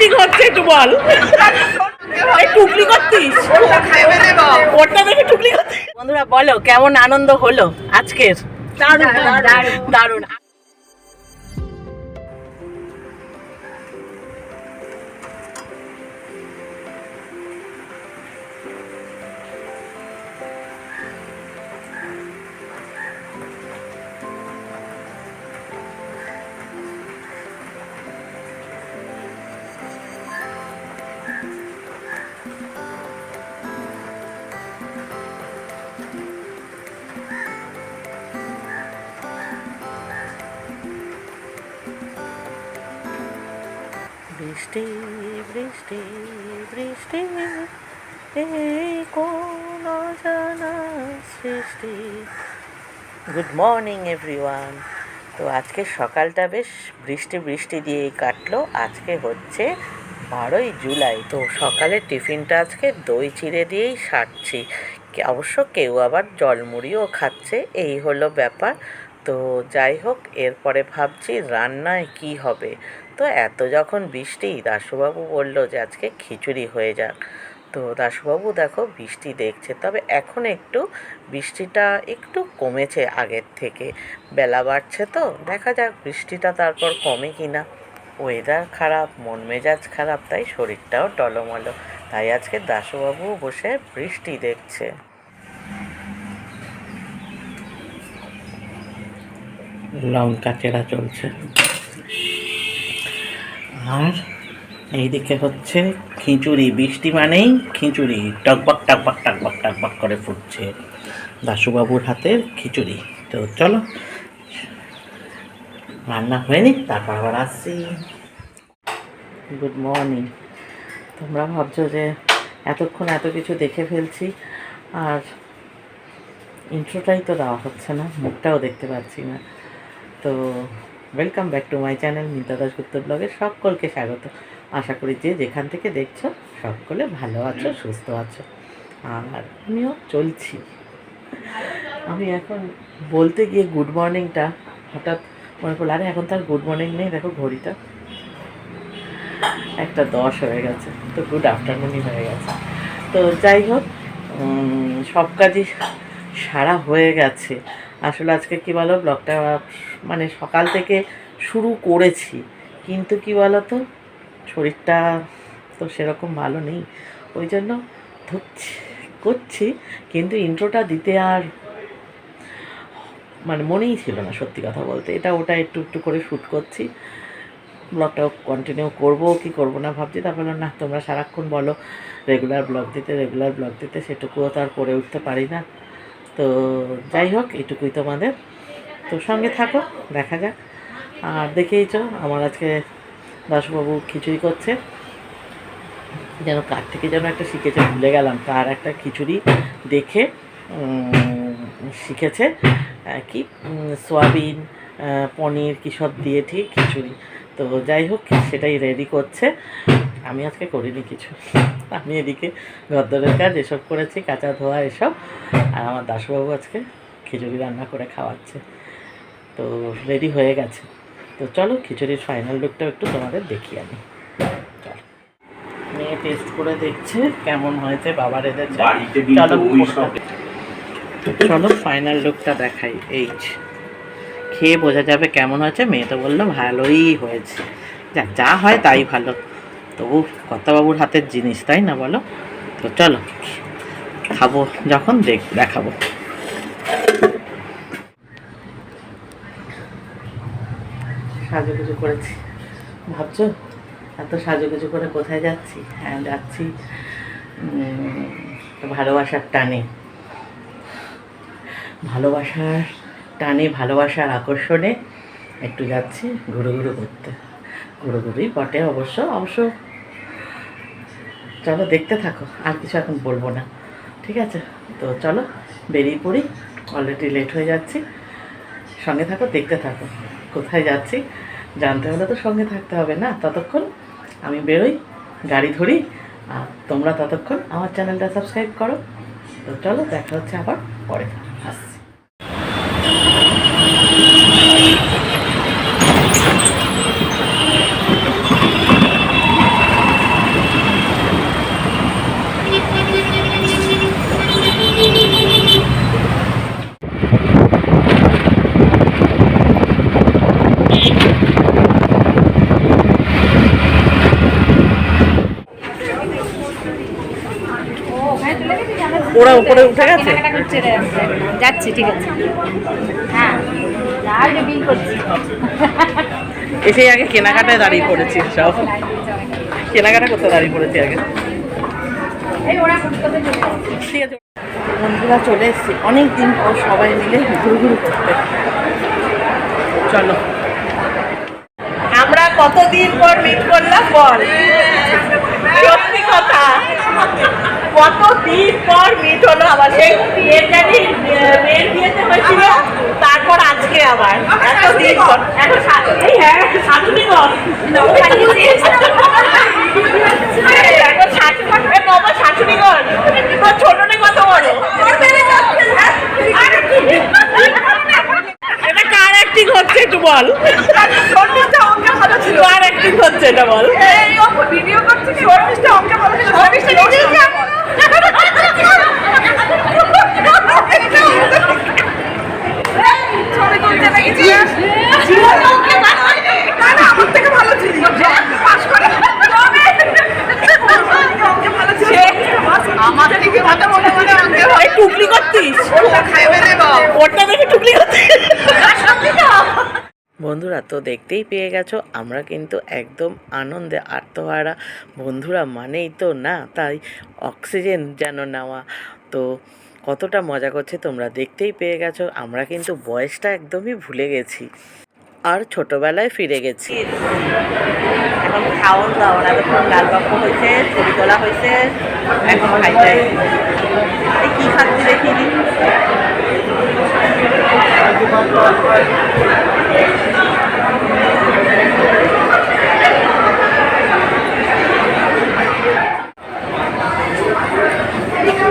Acting হচ্ছে একটু বল। টুকলি করতিস? ওটা দেখে টুকলি করতিস? বন্ধুরা বলো কেমন আনন্দ হলো আজকের? দারুণ দারুণ। বৃষ্টি বৃষ্টি বৃষ্টি, এই কোন অজানা সৃষ্টি? গুড মর্নিং এভরিওয়ান তো আজকে সকালটা বেশ বৃষ্টি বৃষ্টি দিয়েই কাটলো। আজকে হচ্ছে বারোই জুলাই। তো সকালে টিফিনটা আজকে দই চিড়ে দিয়েই সারছি। অবশ্য কেউ আবার জলমুড়িও খাচ্ছে, এই হলো ব্যাপার। তো যাই হোক, এরপরে ভাবছি রান্নায় কি হবে। তো এত যখন বৃষ্টি, দাশুবাবু বলল যে আজকে খিচুড়ি হয়ে যাক। তো দাশুবাবু দেখো বৃষ্টি দেখছে, তবে এখন একটু বৃষ্টিটা একটু কমেছে আগের থেকে। বেলা বাড়ছে তো, দেখা যাক বৃষ্টিটা তারপর কমে কি না ওয়েদার খারাপ মন মেজাজ খারাপ, তাই শরীরটাও টলমলো। তাই আজকে দাশুবাবু বসে বৃষ্টি দেখছে। লঙ্কা চেরা চলছে। আর এইদিকে হচ্ছে খিচুড়ি, বৃষ্টি মানেই খিচুড়ি। টকবক টকবক টকবক টকবক করে ফুটছে দাশুবাবুর হাতের খিচুড়ি। তো চলো, রান্না হয়নি, তারপর আবার আসছি। গুড মর্নিং তোমরা ভাবছ যে এতক্ষণ এত কিছু দেখে ফেলছি, আর ইন্ট্রোটাই তো দেওয়া হচ্ছে না, মুখটাও দেখতে পাচ্ছি না। তো welcome back to my channel Mita Dasgupta ব্লগে সকলকে স্বাগত। আশা করি যে যেখান থেকে দেখছ, সকলে ভালো আছো, সুস্থ আছো। আর আমিও চলছি। আমি এখন বলতে গিয়ে গুড মর্নিংটা হঠাৎ মনে পড়ল, আরে এখন তার গুড মর্নিং নেই, দেখো ঘড়িটা। একটা দশ হয়ে গেছে, তো গুড আফটারনুনই হয়ে গেছে। তো যাই হোক সব কাজই সারা হয়ে গেছে। আসলে আজকে কি বলো ব্লগটা মানে সকাল থেকে শুরু করেছি। কিন্তু কি বলো তো শরীরটা তো সেরকম ভালো নেই। ওই জন্য ধরছি করছি, কিন্তু ইন্ট্রোটা দিতে আর মানে মনেই ছিল না সত্যি কথা বলতে। এটা ওটা একটু একটু করে শ্যুট করছি। ব্লগটা কন্টিনিউ করব, কি করব না ভাবছি। তারপর না, তোমরা সারাক্ষণ বলো রেগুলার ব্লগ দিতে রেগুলার ব্লগ দিতে, সেটুকুও তো আর করে উঠতে পারি না। তো যাই হোক, এটুকুই তোমাদের। তো সঙ্গে থাকো, দেখা যাক। আর দেখেইছ আমার আজকে দাসবাবু খিচুড়ি করছে। যেন কার থেকে যেন একটা শিখেছে, ভুলে গেলাম। তার একটা খিচুড়ি দেখে শিখেছে। কি? সোয়াবিন পনির, কী সব দিয়ে ঠিক খিচুড়ি। তো যাই হোক, সেটাই রেডি করছে। আমি আজকে করিনি কিছু। আমি এদিকে ঘরদরের কাজ এসব করেছি কাঁচা ধোয়া এসব। আর আমার দাসবাবু আজকে খিচুড়ি রান্না করে খাওয়াচ্ছে। তো রেডি হয়ে গেছে। তো চলো খিচুড়ির ফাইনাল লুকটাও একটু তোমাদের দেখি আমি চলো। মেয়ে টেস্ট করে দেখছে কেমন হয়েছে বাবার এদের চলো চলো ফাইনাল লুকটা দেখাই। এই খেয়ে বোঝা যাবে কেমন হয়েছে। মেয়ে তো বলল ভালোই হয়েছে। যা যা হয় তাই ভালো। তবু কর্তাবাবুর হাতের জিনিস, তাই না বলো? তো চলো, খাব যখন, দেখ, দেখাবো। সাজুগুজু করেছি। ভাবছ? এত সাজুগুজু করে কোথায় যাচ্ছি? হ্যাঁ যাচ্ছি ভালোবাসার টানে। ভালোবাসার টানে, ভালোবাসার আকর্ষণে একটু যাচ্ছি, ঘুরো ঘুরো করতে। ঘুরু ঘুরুই বটে অবশ্য অবশ্য চলো, দেখতে থাকো, আর কিছু এখন বলব না। ঠিক আছে? তো চলো, বেরিয়ে পড়ি অলরেডি লেট হয়ে যাচ্ছি। সঙ্গে থাকো, দেখতে থাকো, কোথায় যাচ্ছি? জানতে হলে তো সঙ্গে থাকতে হবে না? ততক্ষণ আমি বেরোই, গাড়ি ধরি, আর তোমরা ততক্ষণ আমার চ্যানেলটা সাবস্ক্রাইব করো। তো চলো, দেখা হচ্ছে আবার, পরে। আসছি। ওরা উপরে উঠে গেছে? যাচ্ছে ঠিক আছে। হ্যাঁ তাহলে বিল করছি। এসেই আগে কেনাকাটায় দাঁড়িয়ে পড়েছি সব। কেনাকাটা করতে দাঁড়িয়ে পড়েছি আগে। বন্ধুরা চলে এসেছি। অনেক দিন পর সবাই মিলে ঘুরঘুর করতে। চলো। আমরা কতদিন পর মিট করলাম বল? সত্যি কথা। কতদিন পর মিট হলো আবার সেই মেয়েটারই মেয়ের বিয়েতে হয়েছিল, তারপর আজকে আবার। এতদিন পর। এখন এই শাশুড়ি এ বাবা শাশুড়িগঞ্জ তোর ছোট না কত বড়? এটা কার অ্যাক্টিং হচ্ছে একটু বল। কার অ্যাক্টিং হচ্ছে এটা বল। ভিডিও করছে নিজেই ছবি তুলতে লেগেছি আমার থেকে ভালো ছিল পাস করে আমার থেকে ভালো মনে মনে অঙ্কে এই টুকলি করতিস ওটা খাইবে দেবো ওটা দেখে টুকলি করতিস বন্ধুরা তো দেখতেই পেয়ে গেছো। আমরা কিন্তু একদম আনন্দে আত্মহারা। বন্ধুরা মানেই তো না, তাই অক্সিজেন যেন নেওয়া। তো কতটা মজা করছে তোমরা দেখতেই পেয়ে গেছো। আমরা কিন্তু বয়সটা একদমই ভুলে গেছি। আর ছোটবেলায় ফিরে গেছি। এখন খাওয়ান দাওয়ান এতক্ষণ লাল বাপ্প হয়েছে, ছবি তোলা হয়েছে, এখন খাইতে কী খাচ্ছি দেখিনি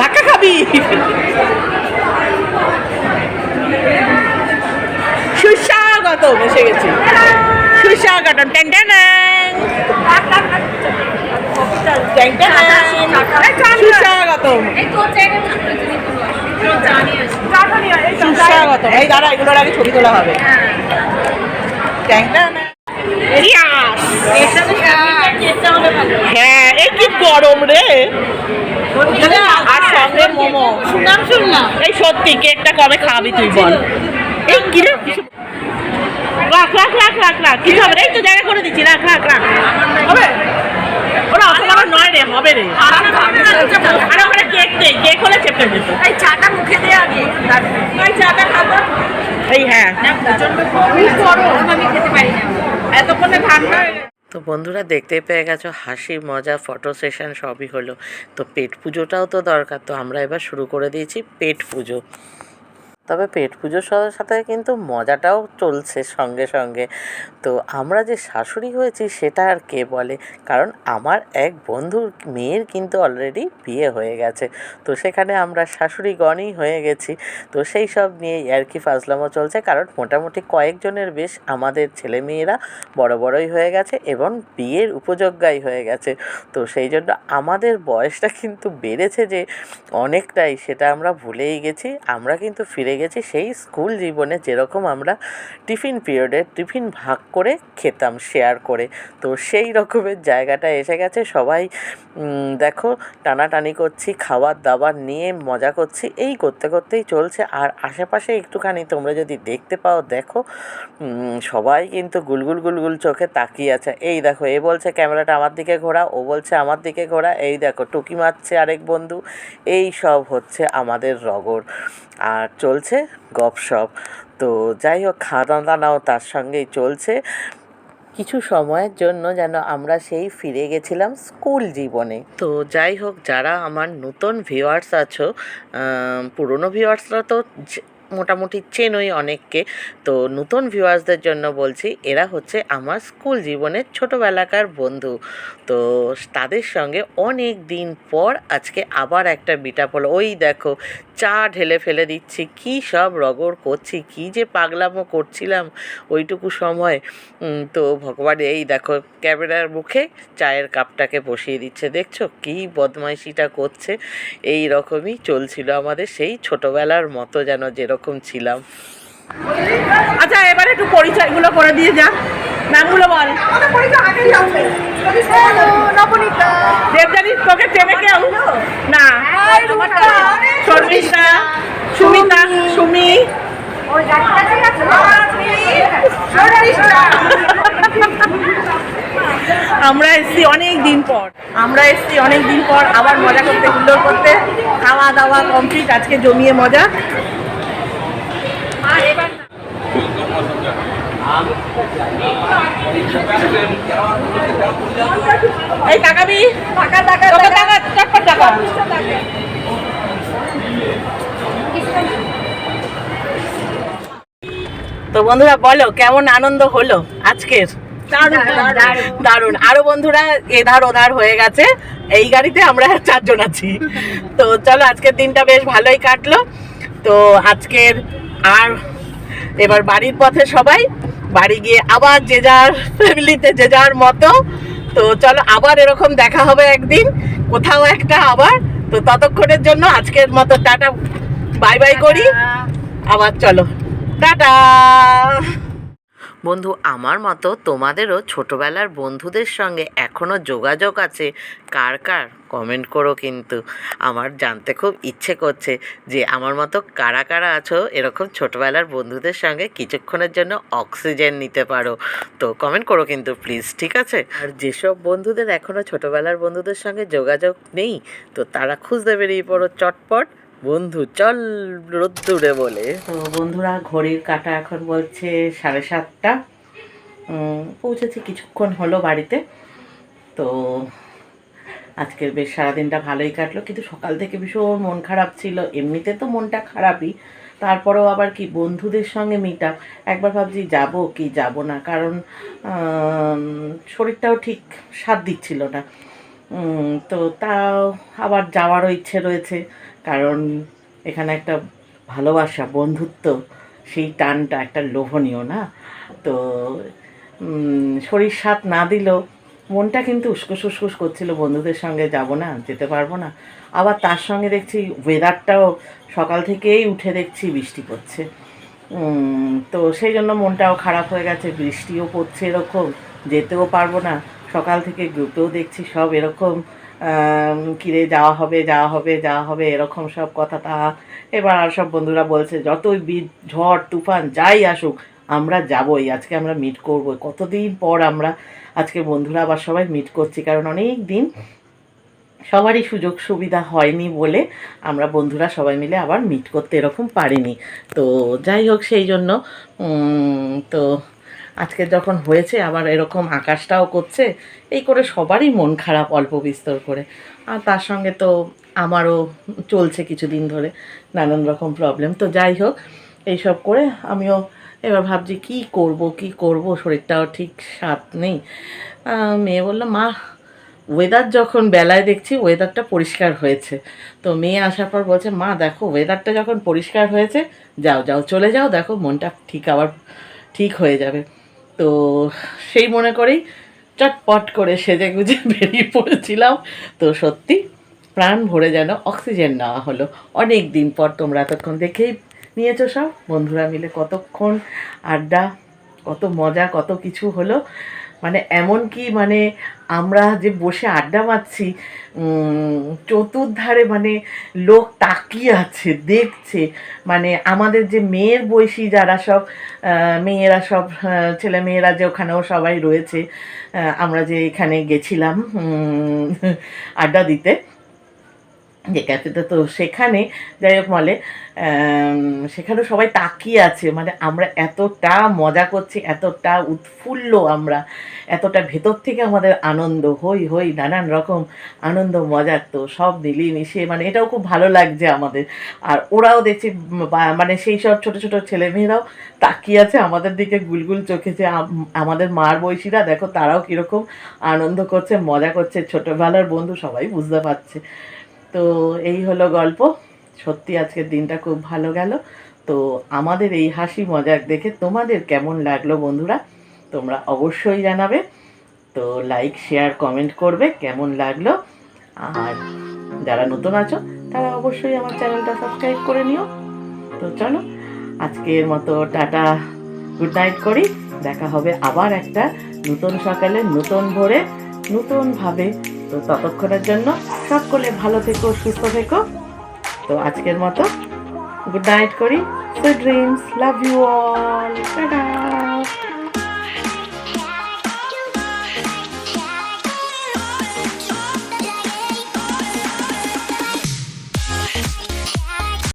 ধাক্কা খাবি সুস্বাগত বসে গেছি সুস্বাগত টেন টেন সুস্বাগত এই এগুলোর আগে ছবি তোলা হবে। হ্যাঁ এই কি গরম রে। আর সঙ্গে মোমো। শুনলাম এই সত্যি কেকটা কবে খাবি তুই বল। এই কি রে রাখ রাখ রাখ রাখ রাখ। কি হবে এই তো জায়গা করে দিচ্ছি। রাখ রাখ রাখ। হবে? ওরা অত বড় নয় রে হবে রে। আরে ওখানে কেক নেই কেক হলে চেপে যেত এই চাটা মুখে দে আগে। এই চাটা খাব। এই হ্যাঁ। আমি খেতে পারি না এতক্ষণে ঠান্ডা তো বন্ধুরা দেখতে পেয়ে গেছো হাসি মজা ফটো সেশন সবই হলো। তো পেট পুজোটাও তো দরকার তো আমরা এবার শুরু করে দিয়েছি পেট পুজো। তবে পেট পুজোর সাথে সাথে কিন্তু মজাটাও চলছে সঙ্গে সঙ্গে। তো আমরা যে শাশুড়ি হয়েছি সেটা আর কে বলে? কারণ আমার এক বন্ধুর মেয়ের কিন্তু অলরেডি বিয়ে হয়ে গেছে। তো সেখানে আমরা শাশুড়িগণই হয়ে গেছি। তো সেই সব নিয়ে আর কি ফাজলামো চলছে। কারণ মোটামুটি কয়েকজনের বেশ আমাদের ছেলে মেয়েরা বড় বড়ই হয়ে গেছে এবং বিয়ের উপযোগ্যাই হয়ে গেছে। তো সেই জন্য আমাদের বয়সটা কিন্তু বেড়েছে যে অনেকটাই, সেটা আমরা ভুলেই গেছি। আমরা কিন্তু ফিরে গেছি সেই স্কুল জীবনে যেরকম আমরা টিফিন পিরিয়ডে টিফিন ভাগ করে খেতাম শেয়ার করে। তো সেই রকমের জায়গাটা এসে গেছে, সবাই দেখো, টানাটানি করছি খাবার দাবার নিয়ে মজা করছি, এই করতে করতেই চলছে। আর আশেপাশে একটুখানি তোমরা যদি দেখতে পাও, দেখো সবাই কিন্তু গুলগুল গুলগুল চোখে তাকিয়ে আছে। এই দেখো, এ বলছে ক্যামেরাটা আমার দিকে ঘোরা, ও বলছে আমার দিকে ঘোরা, এই দেখো, টুকি মারছে আরেক বন্ধু, এই সব হচ্ছে আমাদের রগর আর চলছে গপসপ তো যাই হোক খাওয়া দাওয়াও তার সঙ্গেই চলছে। কিছু সময়ের জন্য যেন আমরা সেই ফিরে গেছিলাম স্কুল জীবনে। তো যাই হোক, যারা আমার নতুন ভিউয়ার্স আছো পুরনো ভিউয়ার্সরা তো মোটামুটি চেনই অনেককে। তো নতুন ভিউয়ার্সদের জন্য বলছি, এরা হচ্ছে আমার স্কুল জীবনের ছোটোবেলাকার বন্ধু। তো তাদের সঙ্গে অনেক দিন পর আজকে আবার একটা বিটা পড়ল ওই দেখো, চা ঢেলে ফেলে দিচ্ছি, কি সব রগর করছি, কি যে পাগলামো করছিলাম ওইটুকু সময়। তো ভগবান, এই দেখো, ক্যামেরার মুখে চায়ের কাপটাকে বসিয়ে দিচ্ছে। দেখছ, কি বদমাইশিটা করছে? এই রকমই চলছিল আমাদের সেই ছোটবেলার মতো যেন, যেরকম ছিলাম। আচ্ছা এবারে একটু পরিচয়গুলো করে দিয়ে যা নামগুলো বল। দেবজানি তোকে চেনে কেউ? না। শর্মিষ্ঠা সুমিতা সুমি। আমরা এসছি অনেক দিন পর। আমরা এসছি অনেক দিন পর আবার মজা করতে হুল্লোড় করতে। খাওয়া দাওয়া কমপ্লিট আজকে জমিয়ে মজা। এই টাকাবি টাকা টাকা টাকা টাকা চটপট টাকা তো বন্ধুরা বলো কেমন আনন্দ হলো আজকের। দারুণ। আরও বন্ধুরা এধার ওধার হয়ে গেছে। এই গাড়িতে আমরা চারজন আছি। তো চলো আজকের দিনটা বেশ ভালোই কাটলো। তো আজকের আর এবার বাড়ির পথে সবাই বাড়ি গিয়ে আবার যে যার ফ্যামিলিতে যে যার মতো। তো চলো আবার এরকম দেখা হবে একদিন কোথাও একটা আবার। তো ততক্ষণের জন্য আজকের মতো টাটা বাই বাই করি। আবার চলো। টাটা। বন্ধু, আমার মতো তোমাদেরও ছোটবেলার বন্ধুদের সঙ্গে এখনও যোগাযোগ আছে? কার কার? কমেন্ট করো কিন্তু। আমার জানতে খুব ইচ্ছে করছে যে আমার মতো কারা কারা আছো এরকম ছোটবেলার বন্ধুদের সঙ্গে কিছুক্ষণের জন্য অক্সিজেন নিতে পারো। তো কমেন্ট করো কিন্তু প্লিজ, ঠিক আছে? আর যেসব বন্ধুদের এখনও ছোটবেলার বন্ধুদের সঙ্গে যোগাযোগ নেই, তো তারা খুঁজতে বেরিয়ে পড়ো চটপট। বন্ধু, চল রোদ্দুরে বলে। তো বন্ধুরা, ঘড়ির কাটা এখন বলছে সাড়ে সাতটা। পৌঁছেছি কিছুক্ষণ হলো বাড়িতে। তো আজকের বেশ সারাদিনটা ভালোই কাটলো, কিন্তু সকাল থেকে ভীষণ মন খারাপ ছিল। এমনিতে তো মনটা খারাপই। তারপরেও আবার কি বন্ধুদের সঙ্গে মিট আপ একবার ভাবছি যাব কি যাব না, কারণ শরীরটাও ঠিক সাথ দিচ্ছিল না। তো তাও আবার যাওয়ারও ইচ্ছে রয়েছে। কারণ এখানে একটা ভালোবাসা বন্ধুত্ব সেই টানটা একটা লোভনীয় না তো শরীর সাথ না দিলেও মনটা কিন্তু উস্কুস উস্কুস করছিল বন্ধুদের সঙ্গে যাব না যেতে পারব না আবার তার সঙ্গে দেখছি ওয়েদারটাও সকাল থেকেই উঠে দেখছি বৃষ্টি পড়ছে তো সেই জন্য মনটাও খারাপ হয়ে গেছে বৃষ্টিও পড়ছে এরকম যেতেও পারব না সকাল থেকে গ্রুপেও দেখছি সব এরকম কিরে যাওয়া হবে যাওয়া হবে যাওয়া হবে, এরকম সব কথা তা। এবার আর সব বন্ধুরা বলছে, যতই বীজ ঝড়, তুফান যাই আসুক, আমরা যাবই। আজকে আমরা মিট করব। কতদিন পর আমরা আজকে বন্ধুরা আবার সবাই মিট করছি, কারণ অনেক দিন সবারই সুযোগ সুবিধা হয়নি বলে আমরা বন্ধুরা সবাই মিলে আবার মিট করতে এরকম পারিনি। তো যাই হোক, সেই জন্য তো আজকে যখন হয়েছে, আবার এরকম আকাশটাও করছে, এই করে সবারই মন খারাপ অল্প বিস্তর করে। আর তার সঙ্গে তো আমারও চলছে কিছুদিন ধরে নানান রকম প্রবলেম তো যাই হোক, এইসব করে আমিও এবার ভাবছি কি করব কি করব, শরীরটাও ঠিক সাথ নেই। মেয়ে বলল, মা ওয়েদার যখন বেলায় দেখছি ওয়েদারটা পরিষ্কার হয়েছে। তো মেয়ে আসার পর বলছে, মা, দেখো ওয়েদারটা যখন পরিষ্কার হয়েছে, যাও যাও, চলে যাও, দেখো, মনটা ঠিক আবার ঠিক হয়ে যাবে। তো সেই মনে করেই চটপট করে সেজে গুজে বেরিয়ে পড়েছিলাম। তো সত্যি প্রাণ ভরে যেন অক্সিজেন নেওয়া হলো। অনেক দিন পর তোমরা এতক্ষণ দেখেই নিয়েছো সব। বন্ধুরা মিলে কতক্ষণ আড্ডা, কত মজা, কত কিছু হলো। মানে এমন কি মানে আমরা যে বসে আড্ডা মারছি চতুর্ধারে মানে লোক তাকিয়ে আছে, দেখছে। মানে আমাদের যে মেয়ের বয়সী যারা সব মেয়েরা সব ছেলে মেয়েরা যে ওখানেও সবাই রয়েছে আমরা যে এখানে গেছিলাম আড্ডা দিতে যে ক্যাফেতে তো সেখানে, যাই হোক মলে সেখানে সবাই তাকিয়ে আছে মানে আমরা এতটা মজা করছি, এতটা উৎফুল্ল আমরা, এতটা ভেতর থেকে আমাদের আনন্দ, হই হই, নানান রকম আনন্দ, মজার তো সব মিলিয়ে মিশিয়ে মানে এটাও খুব ভালো লাগছে আমাদের। আর ওরাও দেখছি মানে সেই সব ছোটো ছোটো ছেলেমেয়েরাও তাকিয়ে আছে আমাদের দিকে, গুলগুল চোখে যে আমাদের মার বয়সীরা, দেখো তারাও কীরকম আনন্দ করছে, মজা করছে, ছোটোবেলার বন্ধু সবাই বুঝতে পারছে। তো এই হলো গল্প। সত্যি আজকের দিনটা খুব ভালো গেল। তো আমাদের এই হাসি মজাক দেখে তোমাদের কেমন লাগল বন্ধুরা? তোমরা অবশ্যই জানাবে। তো লাইক শেয়ার কমেন্ট করবে কেমন লাগল? আর যারা নতুন আছো, তারা অবশ্যই আমার চ্যানেলটা সাবস্ক্রাইব করে নিও। তো চলো, আজকের মতো টাটা গুড নাইট করি। দেখা হবে আবার একটা নতুন সকালে, নতুন ভোরে, নতুনভাবে তো ততক্ষণের জন্য সকলে ভালো থেকো, সুস্থ থেকো। তো আজকের মতো গুড নাইট করি। Sweet dreams love you all tata.